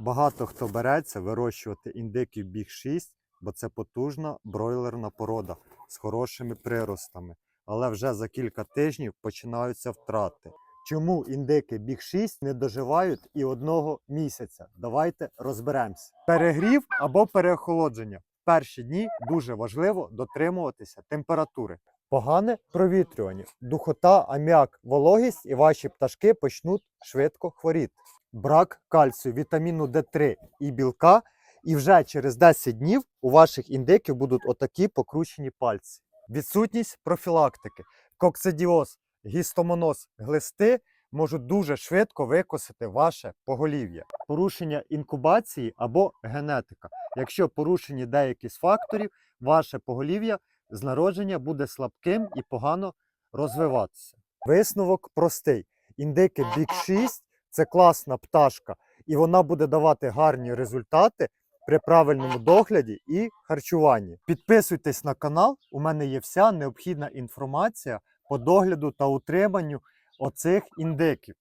Багато хто береться вирощувати індиків біг 6, бо це потужна бройлерна порода з хорошими приростами. Але вже за кілька тижнів починаються втрати. Чому індики біг 6 не доживають і одного місяця? Давайте розберемося. Перегрів або переохолодження. Перші дні дуже важливо дотримуватися температури. Погане провітрювання, духота, аміак, вологість і ваші пташки почнуть швидко хворіти. Брак кальцію, вітаміну Д3 і білка, і вже через 10 днів у ваших індиків будуть отакі покручені пальці. Відсутність профілактики, коксидіоз, гістомоноз, глисти можуть дуже швидко викосити ваше поголів'я. Порушення інкубації або генетика. Якщо порушені деякі з факторів, ваше поголів'я з народження буде слабким і погано розвиватися. Висновок простий: індики бік 6 це класна пташка, і вона буде давати гарні результати при правильному догляді і харчуванні. Підписуйтесь на канал, у мене є вся необхідна інформація по догляду та утриманню оцих індиків.